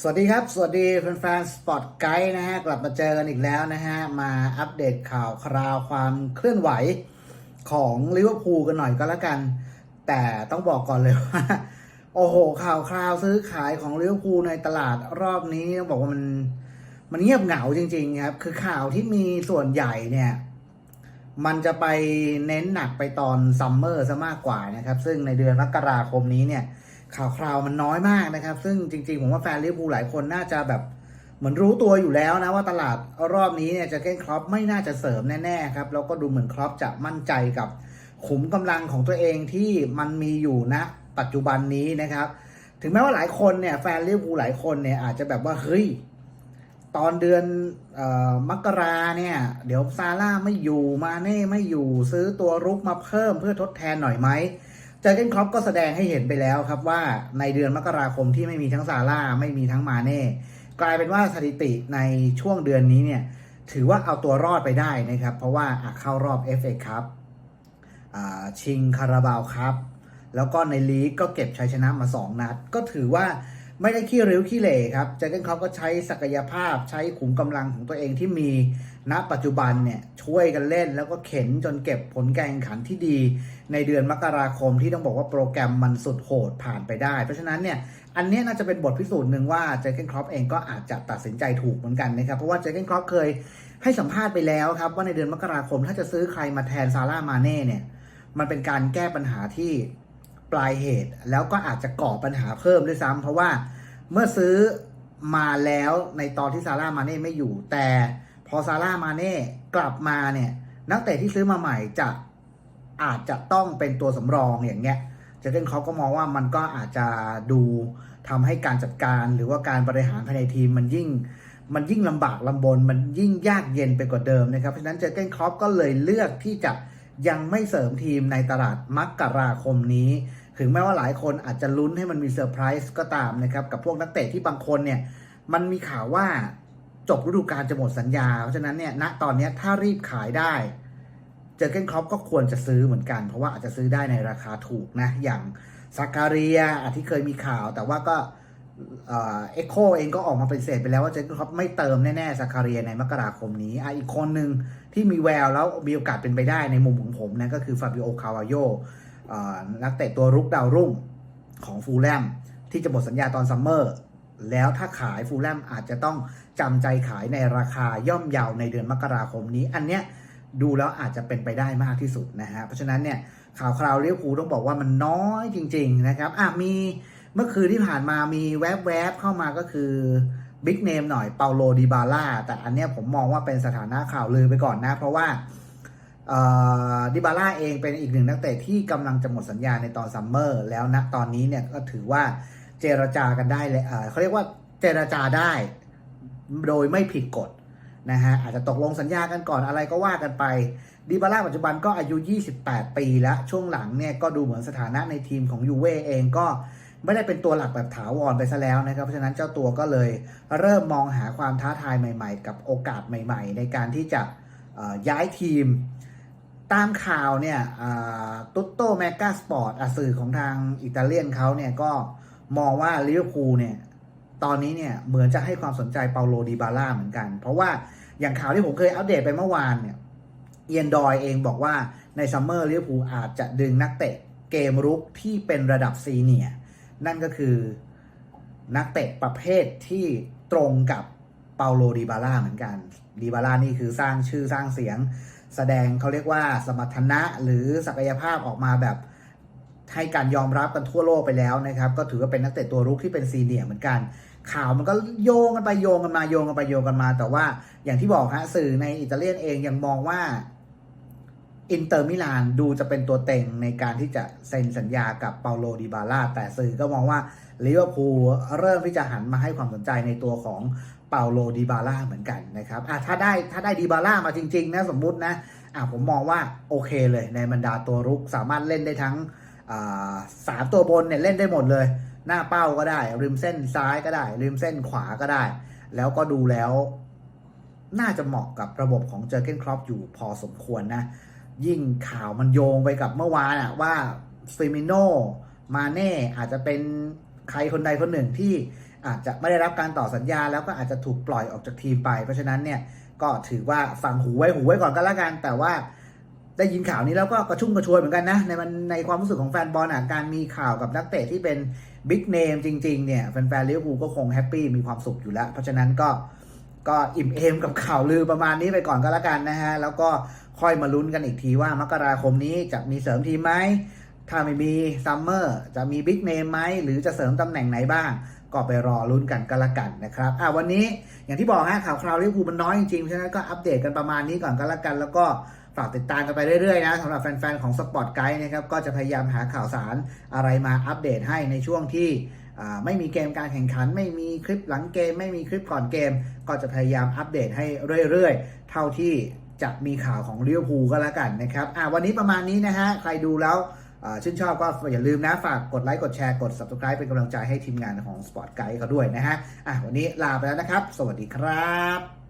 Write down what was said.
สวัสดีครับ สวัสดีแฟนๆสปอร์ตไกด์นะฮะ กลับมาเจอกันอีกแล้วนะฮะ มาอัปเดตข่าวคราวความเคลื่อนไหวของลิเวอร์พูลกันหน่อยก็แล้วกัน แต่ต้องบอกก่อนเลยว่า โอ้โห ข่าวคราวซื้อขายของลิเวอร์พูลในตลาดรอบนี้ต้องบอกว่ามันมันเงียบเหงาจริง ๆ ครับ คือข่าวที่มีส่วนใหญ่เนี่ย มันจะไปเน้นหนักไปตอนซัมเมอร์ซะมากกว่านะครับ ซึ่งในเดือนมกราคมนี้เนี่ย ข่าวคราวมันน้อยมากนะครับ ซึ่งจริงๆ ผมว่าแฟนลิเวอร์พูลหลายคนน่าจะแบบเหมือนรู้ตัวอยู่แล้วนะว่าตลาดรอบนี้เนี่ยจะเก้นครอปไม่น่าจะเสริมแน่ๆครับแล้วก็ดูเหมือนครอปจะมั่นใจกับขุมกำลังของตัวเองที่มันมีอยู่ณปัจจุบันนี้นะครับ ถึงแม้ว่าหลายคนเนี่ยแฟนลิเวอร์พูลหลายคนเนี่ยอาจจะแบบว่าเฮ้ยตอนเดือนออมกราเนี่ยเดี๋ยวซาร่าไม่อยู่มาเน่ไม่อยู่ซื้อตัวรุกมาเพิ่มเพื่อทดแทนหน่อยไหม จอเกนครอปก็แสดงให้เห็นไปแล้วครับว่าในเดือนมกราคมที่ไม่มีทั้งซาร่าไม่มีทั้งมาเน่กลายเป็นว่าสถิติในช่วงเดือนนี้เนี่ยถือว่าเอาตัวรอดไปได้นะครับ เพราะว่าเข้ารอบ FA ครับชิงคาราบาวครับ แล้วก็ในลีกก็เก็บชัยชนะมา 2 นัด ก็ถือว่า ไม่ได้ขี้ริ้วขี้เหร่ครับเจอเกนครอปก็ใช้ศักยภาพใช้ขุมกำลังของตัวเองที่มีณปัจจุบันเนี่ยช่วยกันเล่นแล้วก็เข็นจนเก็บผลการแข่งขันที่ดี ในเดือนมกราคมที่ต้องบอกว่าโปรแกรมมันสุดโหดผ่านไปได้ เพราะฉะนั้นเนี่ยอันนี้น่าจะเป็นบทพิสูจน์หนึ่งว่าเจอเกนครอปเองก็อาจจะตัดสินใจถูกเหมือนกันนะครับ เพราะว่าเจอเกนครอปเคยให้สัมภาษณ์ไปแล้วครับว่าในเดือนมกราคมถ้าจะซื้อใครมาแทนซาร่ามาเน่เนี่ยมันเป็นการแก้ปัญหาที่ ปลายเหตุ แล้วก็อาจจะก่อปัญหาเพิ่มด้วยซ้ำเพราะว่าเมื่อซื้อมาแล้วในตอนที่ซาร่ามาเน่ไม่อยู่ แต่พอซาร่ามาเน่กลับมาเนี่ยนักเตะที่ซื้อมาใหม่จะอาจจะต้องเป็นตัวสำรองอย่างเงี้ยเจเกนเขาก็มองว่ามันก็อาจจะดูทำให้การจัดการหรือว่าการบริหารภายในทีมมันยิ่งมันยิ่งลำบากลำบน มันยิ่งยากเย็นไปกว่าเดิมนะครับ เพราะฉะนั้นเจเกนครอปก็เลยเลือกที่จะยังไม่เสริมทีมในตลาดมกราคมนี้ ถึงแม้ว่าหลายคนอาจจะลุ้นให้มันมีเซอร์ไพรส์ก็ตามนะครับกับพวกนักเตะที่บางคนเนี่ยมันมีข่าวว่าจบฤดูกาลจะหมดสัญญา เพราะฉะนั้นเนี่ยณตอนนี้ถ้ารีบขายได้ เจอเกนครอปก็ควรจะซื้อเหมือนกัน เพราะว่าอาจจะซื้อได้ในราคาถูกนะ อย่างซาการียอะที่เคยมีข่าว แต่ว่าก็เอ็กโคเองก็ออกมาเป็นเศษไปแล้วว่าเจอเกนครอปไม่เติมแน่ๆซาการียในมกราคมนี้อะอีกคนหนึ่งที่มีแววแล้วมีโอกาสเป็นไปได้ในมุมของผมนะก็คือฟาบิโอคาวาโย นักเตะตัวรุกดาวรุ่งของฟูลแลมที่จะหมดสัญญาตอนซัมเมอร์ แล้วถ้าขายฟูลแลมอาจจะต้องจำใจขายในราคาย่อมเยาวในเดือนมกราคมนี้ อันเนี้ยดูแล้วอาจจะเป็นไปได้มากที่สุดนะฮะ เพราะฉะนั้นเนี่ยข่าวคราวเลี้ยวภูต้องบอกว่ามันน้อยจริง ๆ นะครับอะมีเมื่อคืนที่ผ่านมามีแวบๆเข้ามาก็คือบิ๊กเนมหน่อยเปาโลดิบาล่าแต่อันเนี้ยผมมองว่าเป็นสถานะข่าวลือไปก่อนนะ เพราะว่า ดิบาล่าเองเป็นอีกหนึ่งนักเตะที่กำลังจะหมดสัญญาในตอนซัมเมอร์แล้วณตอนนี้เนี่ยก็ถือว่าเจรจากันได้เลยเขาเรียกว่าเจรจาได้โดยไม่ผิดกฎนะฮะอาจจะตกลงสัญญากันก่อนอะไรก็ว่ากันไปดีบาร่าปัจจุบันก็อายุ 28 ปีแล้ว ช่วงหลังเนี่ยก็ดูเหมือนสถานะในทีมของยูเว่เองก็ไม่ได้เป็นตัวหลักแบบถาวรไปซะแล้วนะครับ เพราะฉะนั้นเจ้าตัวก็เลยเริ่มมองหาความท้าทายใหม่ ๆ กับโอกาสใหม่ ๆ ในการที่จะย้ายทีม ตามข่าวเนี่ยตุ๊ตโตแมกกาสปอร์ตสื่อของทางอิตาเลียนเขาเนี่ยก็มองว่าลิเวอร์พูลเนี่ย ตอนนี้เนี่ยเหมือนจะให้ความสนใจเปาโลดิบาร่าเหมือนกัน เพราะว่าอย่างข่าวที่ผมเคยอัปเดตไปเมื่อวานเนี่ย เอียนดอยเองบอกว่าในซัมเมอร์ลิเวอร์พูลอาจจะดึงนักเตะเกมรุกที่เป็นระดับซีเนียนั่นก็คือนักเตะประเภทที่ตรงกับเปาโลดิบาร่าเหมือนกันดิบาร่านี่คือสร้างชื่อสร้างเสียง แสดงเขาเรียกว่าสมรรถนะหรือศักยภาพออกมาแบบให้การยอมรับกันทั่วโลกไปแล้วนะครับ ก็ถือว่าเป็นนักเตะตัวรุกที่เป็นซีเนียร์เหมือนกัน ข่าวมันก็โยงกันไปโยงกันมาโยงกันไปโยงกันมา แต่ว่าอย่างที่บอกฮะสื่อในอิตาเลียนเองยังมองว่าอินเตอร์มิลานดูจะเป็นตัวเต็งในการที่จะเซ็นสัญญากับเปาโลดิบาร่าแต่สื่อก็มองว่า ลิเวอร์พูลเริ่มที่จะหันมาให้ความสนใจในตัวของเปาโลดิบาร่าเหมือนกันนะครับอะถ้าได้ถ้าได้ดิบาร่ามาจริง ๆ นะสมมุตินะอะผมมองว่าโอเคเลยในบรรดาตัวรุกสามารถเล่นได้ทั้งสามตัวบนเนี่ยเล่นได้หมดเลย หน้าเป้าก็ได้ ริมเส้นซ้ายก็ได้ ริมเส้นขวาก็ได้ แล้วก็ดูแล้วน่าจะเหมาะกับระบบของเจอร์เกนครอปอยู่พอสมควรนะ ยิ่งข่าวมันโยงไปกับเมื่อวานอะว่าฟิมิโนมาเน่อาจจะเป็น ใครคนใดคนหนึ่งที่อาจจะไม่ได้รับการต่อสัญญาแล้วก็อาจจะถูกปล่อยออกจากทีมไป เพราะฉะนั้นเนี่ยก็ถือว่าฟังหูไว้หูไว้ก่อนก็แล้วกัน แต่ว่าได้ยินข่าวนี้แล้วก็กระชุ่มกระชวยเหมือนกันนะในมันในความรู้สึกของแฟนบอลอะการมีข่าวกับนักเตะที่เป็นบิ๊กเนมจริงๆเนี่ยแฟนๆลิเวอร์พูลก็คงแฮปปี้มีความสุขอยู่แล้ว เพราะฉะนั้นก็ก็อิ่มเอมกับข่าวลือประมาณนี้ไปก่อนก็แล้วกันนะฮะแล้วก็ค่อยมาลุ้นกันอีกทีว่ามกราคมนี้จะมีเสริมทีมไหม ถ้าไม่มีซัมเมอร์จะมีบิ๊กเนมไหมหรือจะเสริมตำแหน่งไหนบ้าง ก็ไปรอลุ้นกันก็แล้วกันนะครับอะวันนี้อย่างที่บอกฮะข่าวคราวลิเวอร์พูลมันน้อยจริงๆเพราะฉะนั้นก็อัปเดตกันประมาณนี้ก่อนก็แล้วกัน แล้วก็ฝากติดตามกันไปเรื่อยๆนะสำหรับแฟนๆของสปอร์ตไกด์นะครับก็จะพยายามหาข่าวสารอะไรมาอัปเดตให้ในช่วงที่ไม่มีเกมการแข่งขัน ไม่มีคลิปหลังเกม ไม่มีคลิปก่อนเกม ก็จะพยายามอัปเดตให้เรื่อยๆ เท่าที่จะมีข่าวของลิเวอร์พูลก็แล้วกันนะครับอะวันนี้ประมาณนี้นะฮะใครดูแล้ว ชื่นชอบก็อย่าลืมนะ ฝากกดไลค์ กดแชร์ กด subscribe เป็นกำลังใจให้ทีมงานของ Sport Guide เขาด้วยนะฮะอะวันนี้ลาไปแล้วนะครับ สวัสดีครับ